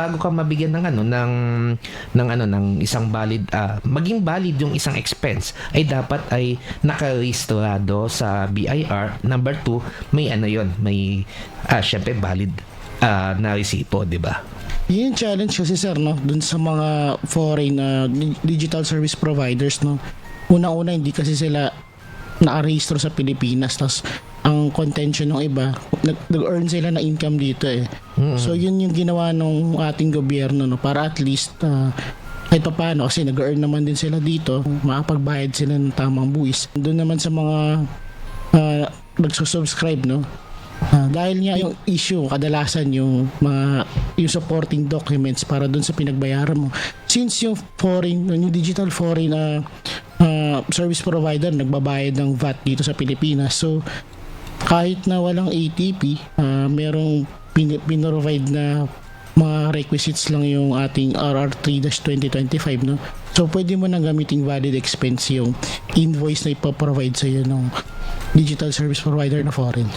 bago ka mabigyan ng ano ng ng ano ng isang valid ah, maging valid yung isang expense ay dapat ay nakarehistrado sa BIR number two may ano yon may ah syempre valid ah, na resipo di ba Yun challenge kasi sir, no? Dun sa mga foreign na di- digital service providers, no? Una-una, hindi kasi sila nakarehistro sa Pilipinas. Tapos, ang contention ng iba, nag- nag-earn sila na income dito eh. So, yun yung ginawa ng ating gobyerno, no? Para at least, uh, kahit pa paano, kasi nag-earn naman din sila dito, makapagbayad sila ng tamang buwis. Doon naman sa mga uh, nagsusubscribe, no? Ah, dahil nga yung issue kadalasan yung mga yung supporting documents para doon sa pinagbayaran mo since yung foreign yung digital foreign na service provider nagbabayad ng VAT dito sa Pilipinas so kahit na walang ATP ah, merong pin- pinrovide na mga requisites lang yung ating RR3-2025 no? So pwede mo nang gamiting valid expense yung invoice na ipaprovide sa iyo ng digital service provider na foreign